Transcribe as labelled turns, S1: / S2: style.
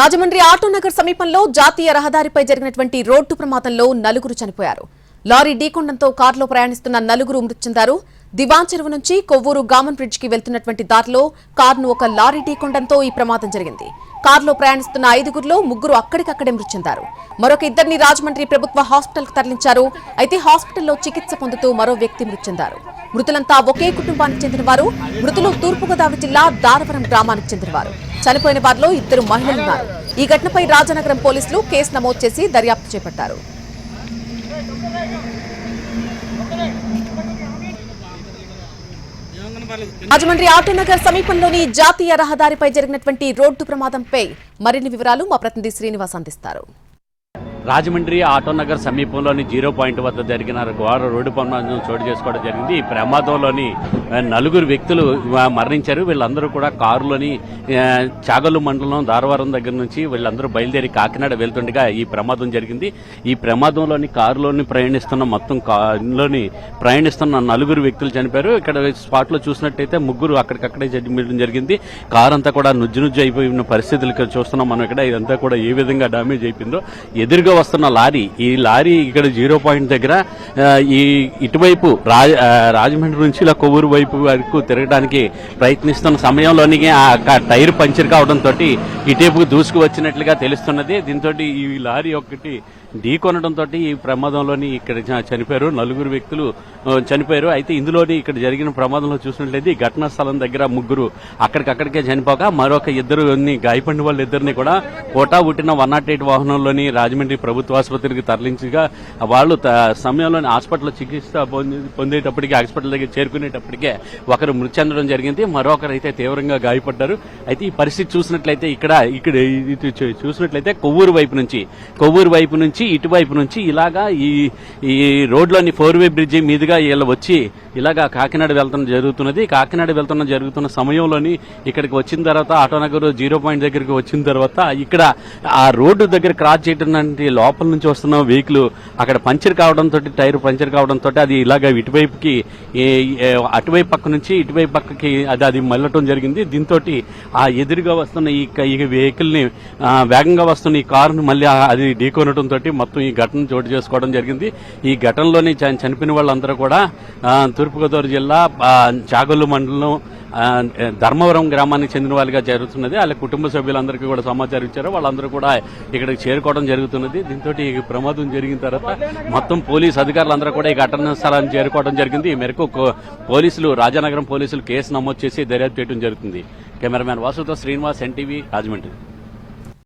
S1: రాజమండ్రి ఆటోనగర్ సమీపంలో జాతీయ రహదారిపై జరిగినటువంటి రోడ్డు ప్రమాదంలో నలుగురు చనిపోయారు. లారీ ఢీకొండంతో కారులో ప్రయాణిస్తున్న నలుగురు మృతి చెందారు. దివాన్ చెరువు నుంచి కొవ్వూరు గామన్ బ్రిడ్జ్కి వెళ్తున్నటువంటి దారిలో కారును ఒక లారీ ఢీకొండంతో ఈ ప్రమాదం జరిగింది. కారులో ప్రయాణిస్తున్న ఐదుగురిలో ముగ్గురు అక్కడికక్కడే మృతి చెందారు. మరొక ఇద్దరిని రాజమండ్రి ప్రభుత్వ హాస్పిటల్కు తరలించారు. అయితే హాస్పిటల్లో చికిత్స పొందుతూ మరో వ్యక్తి మృతి చెందారు. మృతులంతా ఒకే కుటుంబానికి చెందినవారు. మృతులు తూర్పుగోదావరి జిల్లా దారవరం గ్రామానికి చెందినవారు. చనిపోయిన వారిలో ఇద్దరు మహిళలున్నారు ఈ ఘటనపై రాజనగరం పోలీసులు కేసు నమోదు చేసి దర్యాప్తు చేపట్టారు. రాజమండ్రి ఆటోనగర్ సమీపంలోని జాతీయ రహదారిపై జరిగినటువంటి రోడ్డు ప్రమాదంపై మరిన్ని వివరాలు మా ప్రతినిధి శ్రీనివాస్ అందిస్తారు.
S2: రాజమండ్రి ఆటోనగర్ సమీపంలోని జీరో పాయింట్ వద్ద జరిగిన ఘోర రోడ్డు ప్రమాదం చోటు చేసుకోవడం జరిగింది. ఈ ప్రమాదంలోని నలుగురు వ్యక్తులు మరణించారు. వీళ్ళందరూ కూడా కారులోని చాగలు మండలం దారవారం దగ్గర నుంచి వీళ్ళందరూ బయలుదేరి కాకినాడ వెళ్తుండగా ఈ ప్రమాదం జరిగింది. ఈ ప్రమాదంలోని కారులోని ప్రయాణిస్తున్న మొత్తం కారులోని ప్రయాణిస్తున్న నలుగురు వ్యక్తులు చనిపోయారు. ఇక్కడ స్పాట్లో చూసినట్టయితే ముగ్గురు అక్కడికక్కడే చనిపోయడం జరిగింది. కారు అంతా కూడా నుజ్జు నుజ్జు అయిపోయిన పరిస్థితులు చూస్తున్నాం మనం. ఇక్కడ ఇదంతా కూడా ఏ విధంగా డామేజ్ అయిపోయిందో ఎదురుగా వస్తున్న లారీ ఈ లారీ ఇక్కడ జీరో పాయింట్ దగ్గర ఈ ఇటువైపు రాజ రాజమండ్రి నుంచి ఇలా కొవ్వూరు వైపు వరకు తిరగడానికి ప్రయత్నిస్తున్న సమయంలోనే ఆ టైర్ పంచర్ కావడంతో ఇటువైపు దూసుకు వచ్చినట్లుగా తెలుస్తున్నది. దీంతో ఈ లారీ ఒకటి ఢీ కొనడంతో ఈ ప్రమాదంలోని ఇక్కడ చనిపోయారు. నలుగురు వ్యక్తులు చనిపోయారు. అయితే ఇందులోని ఇక్కడ జరిగిన ప్రమాదంలో చూసినట్లయితే ఘటనా స్థలం దగ్గర ముగ్గురు అక్కడికక్కడికే చనిపోగా మరొక ఇద్దరు గాయపడిన వాళ్ళ ఇద్దరిని కూడా కోటా పుట్టిన వన్ నాట్ ఎయిట్ వాహనంలోని రాజమండ్రి ప్రభుత్వ ఆసుపత్రికి తరలించగా వాళ్ళు త- సమయంలోని హాస్పిటల్లో చికిత్స పొంది- పొందేటప్పటికి హాస్పిటల్ దగ్గర చేరుకునేటప్పటికే ఒకరు మృతి చెందడం జరిగింది. మరొకరు అయితే తీవ్రంగా గాయపడ్డారు. అయితే ఈ పరిస్థితి చూసినట్లయితే ఇక్కడ ఇక్కడ చూసినట్లయితే కొవ్వూరు వైపు నుంచి కొవ్వూరు వైపు నుంచి ఇటువైపు నుంచి ఇలాగా ఈ ఈ రోడ్లోని ఫోర్ వే బ్రిడ్జి మీదుగా వీళ్ళు వచ్చి ఇలాగా కాకినాడ వెళ్తున్న జరుగుతున్నది. కాకినాడ వెళ్తున్న జరుగుతున్న సమయంలోని ఇక్కడికి వచ్చిన తర్వాత ఆటోనగర్ జీరో పాయింట్ దగ్గరికి వచ్చిన తర్వాత ఇక్కడ ఆ రోడ్డు దగ్గర క్రాస్ చేయడానికి లోపల నుంచి వస్తున్న వెహికల్ అక్కడ పంచర్ కావడంతో టైర్ పంచర్ కావడంతో అది ఇలాగ ఇటువైపుకి అటువైపు పక్క నుంచి ఇటువైపు పక్కకి అది అది మళ్ళటం జరిగింది. దీంతో ఆ ఎదురుగా వస్తున్న ఈ వెహికల్ని వెహికల్ని వేగంగా వస్తున్న ఈ కారును మళ్ళీ అది ఢీకొనడం తోటి మొత్తం ఈ ఘటన చోటు చేసుకోవడం జరిగింది. ఈ ఘటనలోని చ- చనిపోయిన వాళ్ళందరూ కూడా తూర్పుగోదావరి జిల్లా చాగొల్లు మండలం ధర్మవరం గ్రామానికి చెందిన వాళ్ళుగా జరుగుతున్నది. వాళ్ళ కుటుంబ సభ్యులందరికీ కూడా సమాచారం ఇచ్చారు. వాళ్ళందరూ కూడా ఇక్కడికి చేరుకోవడం జరుగుతున్నది. దీంతో ఈ ప్రమాదం జరిగిన తర్వాత మొత్తం పోలీస్ అధికారులందరూ కూడా ఈ ఘటనా స్థలాన్ని చేరుకోవడం జరిగింది. ఈ మేరకు పోలీసులు రాజానగరం పోలీసులు కేసు నమోదు చేసి దర్యాప్తు చేయడం జరుగుతుంది. కెమెరామ్యాన్ వాసుతో శ్రీనివాస్ ఎన్టీవీ రాజమండ్రి.